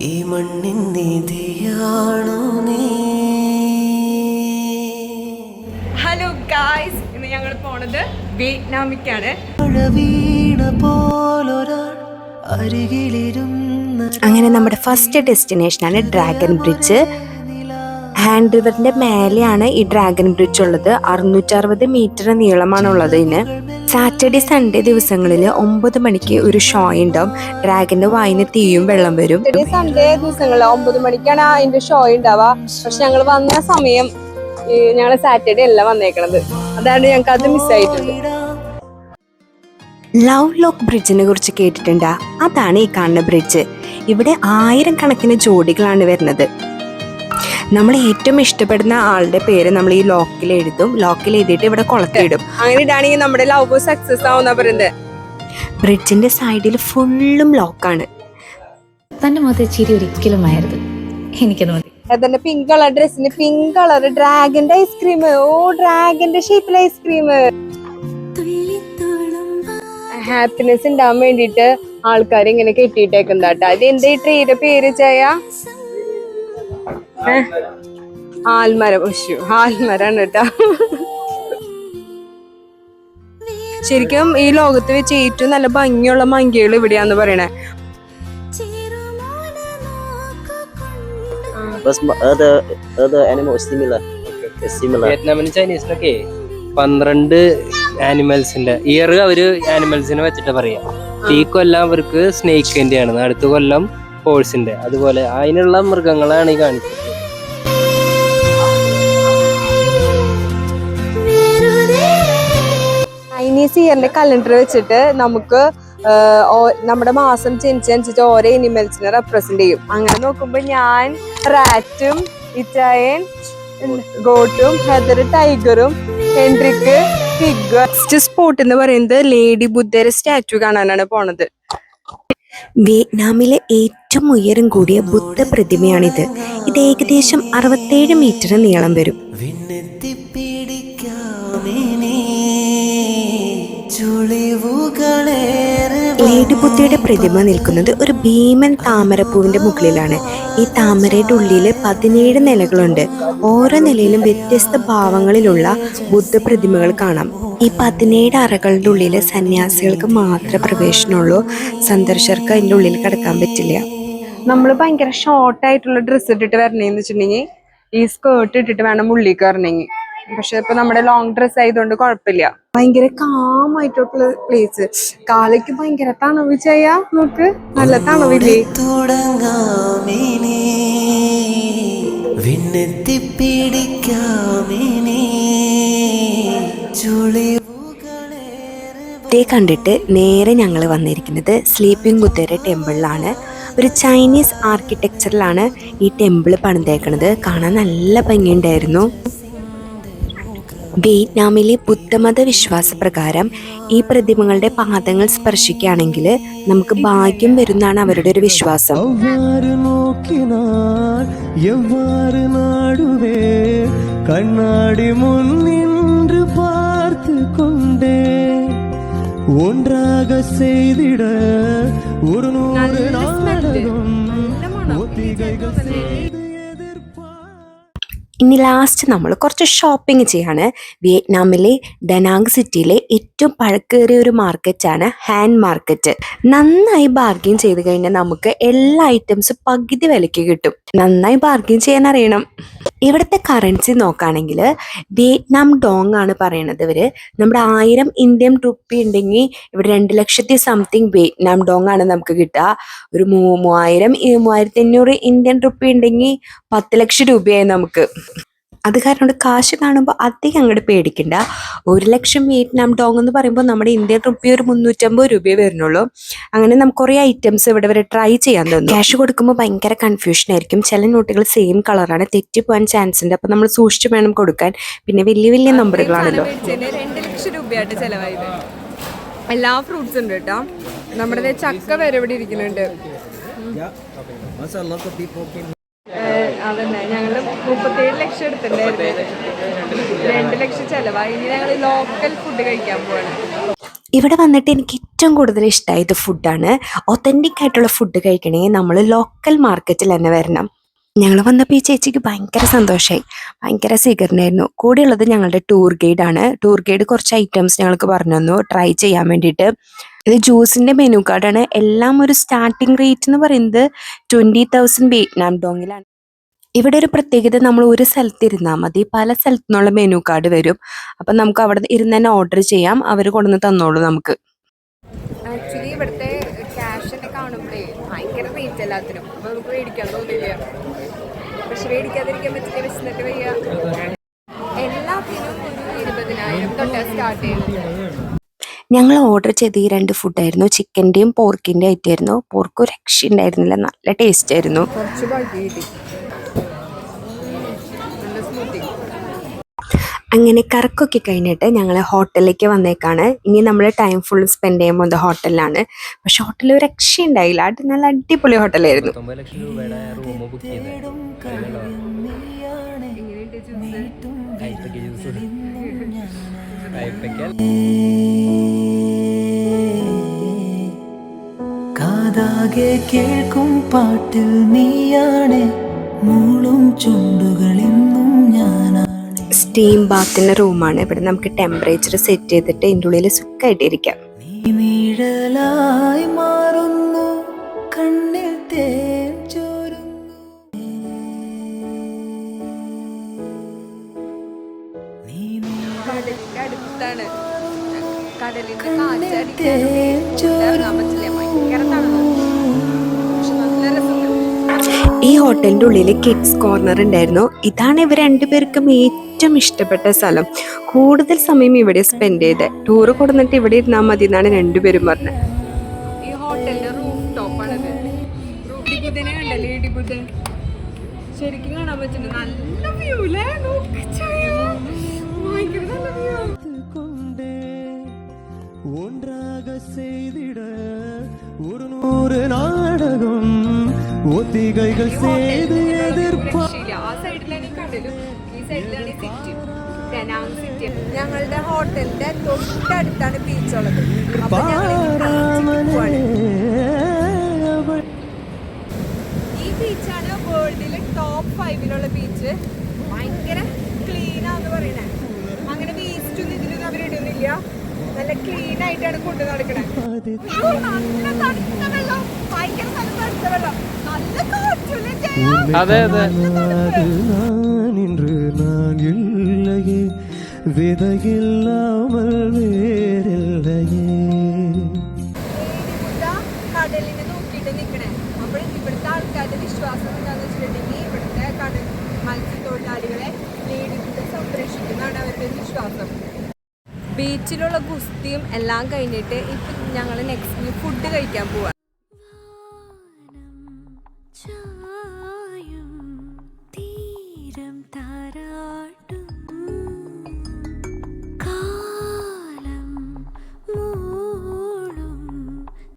ഈ മണ്ണിൻ നിധിയാണോ നീ? ഹലോ ഗായ്സ് ഇന്ന് ഞങ്ങൾ പോണത് വിയറ്റ്നാമിക്കാണ്. വീണ പോലൊരാൾ അരികിലിരുന്ന അങ്ങനെ നമ്മുടെ ഫസ്റ്റ് ഡെസ്റ്റിനേഷനാണ് ഡ്രാഗൺ ബ്രിഡ്ജ് ഹാൻഡ് റിവറിന്റെ മേലെയാണ് ഈ ഡ്രാഗൺ ബ്രിഡ്ജ് ഉള്ളത്. അറുന്നൂറ്ററുപത് മീറ്റർ നീളമാണ് ഉള്ളത് ഇതിന്. സാറ്റർഡേ സൺഡേ ദിവസങ്ങളിൽ ഒമ്പത് മണിക്ക് ഒരു ഷോ ഉണ്ടാവും. ഡ്രാഗന്റെ വായിന് തീയും വെള്ളം വരും. സൺഡേ ദിവസങ്ങളിൽ ഒമ്പത് മണിക്കാണ് അതിന്റെ ഷോ ഉണ്ടാവുക. പക്ഷെ ഞങ്ങൾ വന്ന സമയം ഞങ്ങൾ സാറ്റർഡേ അല്ല വന്നേക്കണത്. അതാണ് ഞങ്ങൾക്ക് അത് മിസ്സായിട്ടുണ്ട് ലവ് ലോക്ക് ബ്രിഡ്ജിനെ കുറിച്ച് കേട്ടിട്ടുണ്ടാ? അതാണ് ഈ കാണുന്ന ബ്രിഡ്ജ്. ഇവിടെ ആയിരം കണക്കിന് ജോഡികളാണ് വരുന്നത്. നമ്മൾ ഏറ്റവും ഇഷ്ടപ്പെടുന്ന ആളുടെ പേര് നമ്മൾ ഈ ലോക്കിൽ എഴുതും. ലോക്കിൽ എഴുതിയിട്ട് ഇവിടെ കൊളത്തിയിടും അങ്ങനെ ഇടാണെങ്കിൽ നമ്മുടെ ലവ് സക്സസ് ആവുന്ന പറയുന്നത് ബ്രിഡ്ജിന്റെ സൈഡിൽ ഫുള്ളും ലോക്കാണ്. തന്റെ മുഖത്തെ ചിരി ഒരിക്കലും ആയിരുന്നു എനിക്കത് മതി. അതന്നെ പിങ്ക് കളർ ഡ്രസ്സിന് പിങ്ക് കളർ ഡ്രാഗന്റെ ഐസ്ക്രീം ഓ ഡ്രാഗന്റെ ഷേപ്പിൽ ഐസ്ക്രീം ഹാപ്പിനെസ് ഉണ്ടാവാൻ വേണ്ടിട്ട് ആൾക്കാർ ഇങ്ങനെ കെട്ടിയിട്ടേക്കുന്നതാട്ടോ. അത് എന്താ ഈ ട്രീയുടെ പേര് ചായ? ഏ? ആൽമരം. ഉഷു ആൽമരാണ് കേട്ടാ. ശരിക്കും ഈ ലോകത്ത് വെച്ച് ഏറ്റവും നല്ല ഭംഗിയുള്ള മങ്കികൾ ഇവിടെയാന്ന് പറയണേ. വിയറ്റ്നാമിനും ചൈനീസിനൊക്കെ പന്ത്രണ്ട് ആനിമൽസിന്റെ ഇയർ അവർ ആനിമൽസിനെ വെച്ചിട്ട് പറയാ. ഈ കൊല്ലം അവർക്ക് സ്നേക്കിന്റെ ആണ് അടുത്ത കൊല്ലം ഹോഴ്സിന്റെ അതുപോലെ അതിനുള്ള മൃഗങ്ങളാണ് ഈ കാണിക്കുന്നത് ഇയറിന്റെ കലണ്ടർ വെച്ചിട്ട് നമുക്ക് നമ്മുടെ മാസം ജനിച്ചനുസരിച്ച് ഓരോ എനിമൽസിനെ റെപ്രസെന്റ് ചെയ്യും. അങ്ങനെ നോക്കുമ്പോൾ ഞാൻ റാറ്റും ഇറ്റായൻ ഗോട്ടും ഹെദർ ടൈഗറും ഹെൻറിക്ക് പിഗ് സ്പോട്ട് എന്ന് പറയുന്നത് ലേഡി ബുദ്ധയുടെ സ്റ്റാച്ചു കാണാനാണ് പോണത്. വിയറ്റ്നാമിലെ ഏറ്റവും ഉയരം കൂടിയ ബുദ്ധ പ്രതിമയാണിത്. ഇത് ഏകദേശം അറുപത്തേഴ് മീറ്റർ നീളം വരും. ചുളിവുകളേറെ ലേഡി ബുദ്ധയുടെ പ്രതിമ നിൽക്കുന്നത് ഒരു ഭീമൻ താമരപ്പൂവിന്റെ മുകളിലാണ് ഈ താമരയുടെ ഉള്ളിൽ പതിനേഴ് നിലകളുണ്ട്. ഓരോ നിലയിലും വ്യത്യസ്ത ഭാവങ്ങളിലുള്ള ബുദ്ധ പ്രതിമകൾ കാണാം. ഈ പതിനേഴ് അറകളുടെ ഉള്ളിൽ സന്യാസികൾക്ക് മാത്രമേ പ്രവേശനമുള്ളൂ. സന്ദർശകർക്ക് അതിന്റെ ഉള്ളിൽ കിടക്കാൻ പറ്റില്ല. നമ്മൾ ഭയങ്കര ഷോർട്ടായിട്ടുള്ള ഡ്രസ്സ് ഇട്ടിട്ട് വരണേന്ന് വെച്ചിട്ടുണ്ടെങ്കിൽ ഈ സ്കേർട്ട് ഇട്ടിട്ട് വേണം ഉള്ളിലേക്ക് വരണമെങ്കിൽ പക്ഷെ ഇപ്പൊ നമ്മുടെ ലോങ് ഡ്രസ് ആയതുകൊണ്ട് കുഴപ്പമില്ല ഭയങ്കര കാം ആയിട്ടുള്ള പ്ലേസ് കാലയ്ക്ക് ഭയങ്കര തണവ് ചെയ്യാ നോക്ക്. നല്ല തണവില്ലേ? തുടങ്ങാമേനെ വിണ്ണെത്തിപ്പിടിക്കാമിനി. ചുളിവുകളേറെ ഇതേ കണ്ടിട്ട് നേരെ ഞങ്ങൾ വന്നിരിക്കുന്നത് സ്ലീപ്പിംഗ് ബുദ്ധയുടെ ടെമ്പിളിലാണ്. ഒരു ചൈനീസ് ആർക്കിടെക്ചറിലാണ് ഈ ടെമ്പിൾ പണിതേക്കുന്നത് കാണാൻ നല്ല ഭംഗിയുണ്ടായിരുന്നു. വിയറ്റ്നാമിലെ ബുദ്ധമത വിശ്വാസപ്രകാരം ഈ പ്രതിമകളുടെ പാദങ്ങൾ സ്പർശിക്കുകയാണെങ്കിൽ നമുക്ക് ഭാഗ്യം വരുന്നാണ് അവരുടെ ഒരു വിശ്വാസം அவ்வாறு நோக்கினார் எவ்வாறு நாடுவே கண்ணாடி முன் நின்று பார்த்து கொண்டே ஒன்றாக செய்திட ஒரு நூறு நாடகம் ஒத்திகைகள் செய்து எதிர்ப்பார் ഇനി ലാസ്റ്റ് നമ്മൾ കുറച്ച് ഷോപ്പിംഗ് ചെയ്യാണ്. വിയറ്റ്നാമിലെ ഡനാങ് സിറ്റിയിലെ ഏറ്റവും പഴക്കേറിയ ഒരു മാർക്കറ്റാണ് ഹാൻഡ് മാർക്കറ്റ് നന്നായി ബാർഗെയിൻ ചെയ്ത് കഴിഞ്ഞാൽ നമുക്ക് എല്ലാ ഐറ്റംസും പകുതി വിലയ്ക്ക് കിട്ടും. നന്നായി ബാർഗെയിൻ ചെയ്യാൻ അറിയണം. ഇവിടുത്തെ കറൻസി നോക്കുകയാണെങ്കിൽ വിയറ്റ്നാം ഡോങ് ആണ് പറയണത് ഇവർ നമ്മുടെ ആയിരം ഇന്ത്യൻ റുപ്പി ഉണ്ടെങ്കിൽ ഇവിടെ രണ്ട് ലക്ഷത്തി സംതിങ് വിയറ്റ്നാം ഡോങ് ആണ് നമുക്ക് കിട്ടുക. ഒരു മൂവായിരം മൂവായിരത്തി അഞ്ഞൂറ് ഇന്ത്യൻ റുപ്പി ഉണ്ടെങ്കിൽ പത്ത് ലക്ഷം രൂപയായി നമുക്ക്. അത് കാരണം കൊണ്ട് കാശ് കാണുമ്പോൾ അധികം അങ്ങോട്ട് പേടിക്കണ്ട. ഒരു ലക്ഷം വിയറ്റ്നാം ഡോങ് എന്ന് പറയുമ്പോൾ നമ്മുടെ ഇന്ത്യൻ റുപ്പി ഒരു മുന്നൂറ്റമ്പത് രൂപയെ വരുന്നുള്ളൂ. അങ്ങനെ നമുക്ക് കുറേ ഐറ്റംസ് ഇവിടെ വരെ ട്രൈ ചെയ്യാൻ തോന്നും. ക്യാഷ് കൊടുക്കുമ്പോൾ ഭയങ്കര കൺഫ്യൂഷൻ ആയിരിക്കും. ചില നോട്ടുകൾ സെയിം കളറാണ് തെറ്റിപ്പോവാൻ ചാൻസ് ഉണ്ട്. അപ്പം നമ്മൾ സൂക്ഷിച്ച് വേണം കൊടുക്കാൻ. പിന്നെ വലിയ വലിയ നമ്പറുകളാണല്ലോ രണ്ട് ലക്ഷം രൂപയായിട്ട് ചിലവായത്. എല്ലാ ഫ്രൂട്ട്സ് ഉണ്ട് കേട്ടോ നമ്മുടെ ചക്ക വരെ ഇവിടെ ഇരിക്കുന്നുണ്ട്. അതന്നെ ഞങ്ങൾ മുപ്പത്തേഴ് ലക്ഷം എടുത്തിട്ടുണ്ടായിരുന്നു രണ്ട് ലക്ഷം ചെലവായി. ഇനി ഞങ്ങൾ ലോക്കൽ ഫുഡ് കഴിക്കാൻ പോവാണ്. ഇവിടെ വന്നിട്ട് എനിക്ക് ഏറ്റവും കൂടുതൽ ഇഷ്ടമായത് ഫുഡാണ് ഒത്തന്റിക് ആയിട്ടുള്ള ഫുഡ് കഴിക്കണമെങ്കിൽ നമ്മൾ ലോക്കൽ മാർക്കറ്റിൽ തന്നെ വരണം. ഞങ്ങൾ വന്നപ്പോൾ ഈ ചേച്ചിക്ക് ഭയങ്കര സന്തോഷമായി ഭയങ്കര സ്വീകരണമായിരുന്നു കൂടെയുള്ളത് ഞങ്ങളുടെ ടൂർ ഗൈഡാണ് ടൂർ ഗൈഡ് കുറച്ച് ഐറ്റംസ് ഞങ്ങൾക്ക് പറഞ്ഞു തന്നു. ട്രൈ ചെയ്യാൻ വേണ്ടിയിട്ട്. ഇത് ജ്യൂസിന്റെ മെനു കാർഡാണ് എല്ലാം ഒരു സ്റ്റാർട്ടിംഗ് റേറ്റ് എന്ന് പറയുന്നത് ട്വന്റി തൗസൻഡ് വിയറ്റ്നാം ഡോങ്ങിലാണ് ഇവിടെ ഒരു പ്രത്യേകത നമ്മൾ ഒരു സ്ഥലത്ത് ഇരുന്നാൽ മതി. പല സ്ഥലത്തു നിന്നുള്ള മെനു കാർഡ് വരും. അപ്പം നമുക്ക് അവിടെ ഇരുന്ന് തന്നെ ഓർഡർ ചെയ്യാം. അവർ കൊണ്ടുവന്ന് തന്നോളൂ നമുക്ക്. ആക്ച്വലി ഇവിടുത്തെ ക്യാഷ് ഒക്കെ കാണുമ്പോഴേ ഭയങ്കര റേറ്റ് എല്ലാത്തിനും. അപ്പൊ നമുക്ക് മേടിക്കാൻ തോന്നില്ല. പക്ഷെ മേടിക്കാതിരിക്കാൻ പറ്റില്ല വിശന്നിട്ട് വയ്യ. എല്ലാത്തിനും ഒരു ഇരുപതിനായിരം തൊട്ടാ സ്റ്റാർട്ട് ചെയ്യുന്നത്. ഞങ്ങൾ ഓർഡർ ചെയ്ത ഈ രണ്ട് ഫുഡായിരുന്നു ചിക്കന്റെയും പോർക്കിന്റെയും ആയിട്ടായിരുന്നു പോർക്ക് ഒരു രക്ഷ ഉണ്ടായിരുന്നില്ല നല്ല ടേസ്റ്റ് ആയിരുന്നു. കുറച്ച് ബാക്കി കിട്ടി നല്ല സ്മൂത്തി അങ്ങനെ കറക്കൊക്കെ കഴിഞ്ഞിട്ട് ഞങ്ങൾ ഹോട്ടലിലേക്ക് വന്നേക്കാണ്. ഇനി നമ്മൾ ടൈം ഫുൾ സ്പെൻഡ് ചെയ്യാൻ പോകുന്നത് ഹോട്ടലിലാണ്. പക്ഷെ ഹോട്ടലിൽ ഒരു രക്ഷ ഉണ്ടായില്ല അത് നല്ല അടിപൊളി ഹോട്ടലായിരുന്നു. പത്തൊമ്പത് ലക്ഷം രൂപയുടെ റൂം ബുക്ക് ചെയ്തത് കൈപ്പയ്ക്ക് കാതാകെ കേൾക്കും പാട്ടിൽ നീയാണ്. മൂളും ചുണ്ടുകളെന്നും സ്റ്റീം ബാത്തിന്റെ റൂമാണ്. ഇവിടെ നമുക്ക് ടെമ്പറേച്ചർ സെറ്റ് ചെയ്തിട്ട് ഇതിന്റെ ഉള്ളിൽ സുഖമായിട്ട് ഇരിക്കാം നീ നിഴലായി മാറുന്നു കണ്ണിൽ തേൻ നീ കടലിന്റെ അടുത്താണ് കടലിന്റെ കാറ്റടിക്കാൻ ഭയങ്കര തണുപ്പ് ഈ ഹോട്ടലിന്റെ ഉള്ളിൽ കിഡ്സ് കോർണർ ഉണ്ടായിരുന്നു. ഇതാണ് ഇവർ രണ്ടുപേർക്കും ഏറ്റവും ഇഷ്ടപ്പെട്ട സ്ഥലം കൂടുതൽ സമയം ഇവിടെ സ്പെൻഡ് ചെയ്ത് ടൂറ് കൊടുന്നിട്ട് ഇവിടെ ഇരുന്നാൽ മതി എന്നാണ് രണ്ടുപേരും പറഞ്ഞത് ഈ ഹോട്ടലിന്റെ റൂഫ് ടോപ്പാണിത് റൂഫ് ബുദ്ധനെ കണ്ടല്ലേ ഇടി ബുദ്ധൻ ശരിക്കും കാണാൻ പറ്റുന്നുണ്ട് നല്ല വ്യൂ അല്ലേ നോക്ക് ചായ. ഭയങ്കര നല്ല വ്യൂ கொண்டே ஒன்றாக செய்திட ஒரு நூறு நாடகம் ஒத்திகைகள் செய்து எதிர்ப்ப രക്ഷയില്ല. ആ സൈഡിലാണ് ഈ സിറ്റി ഡനാങ് ഞങ്ങളുടെ ഹോട്ടലിന്റെ തൊട്ടടുത്താണ് ബീച്ചുള്ളത് അപ്പൊ ഞങ്ങൾ പോവാണ് ഈ ബീച്ചാണ് വേൾഡിലെ ടോപ്പ് ഫൈവിലുള്ള ബീച്ച് ഭയങ്കര ക്ലീനാന്ന് പറയണേ. അങ്ങനെ വേസ്റ്റൊന്നും ഇതിലൊന്നും അവരിടുന്നില്ല നല്ല ക്ലീൻ ആയിട്ടാണ് കൊണ്ട് നടക്കണത് നല്ല തണുത്ത വെള്ളം. ഭയങ്കര നല്ല തണുത്ത വെള്ളം. നല്ല കാറ്റല്ലേ അതെ അതെ. இன்று நான் இல்லையே விதையில்லாமல் வேறில்லையே ഏലിമുദ്ര കടലിനെ നോക്കിയിട്ട് നിൽക്കണേ അപ്പോൾ ഇവിടുത്തെ ആൾക്കാരുടെ വിശ്വാസം എന്താണെന്ന് വെച്ചിട്ടുണ്ടെങ്കിൽ ഇവിടുത്തെ കടൽ മത്സ്യത്തൊഴിലാളികളെ നേടിയിട്ട് സംരക്ഷിക്കുന്നതാണ് അവരുടെ വിശ്വാസം ബീച്ചിലുള്ള ഗുസ്തിയും എല്ലാം കഴിഞ്ഞിട്ട് ഇപ്പം ഞങ്ങൾ നെക്സ്റ്റ് ഫുഡ് കഴിക്കാൻ പോവാ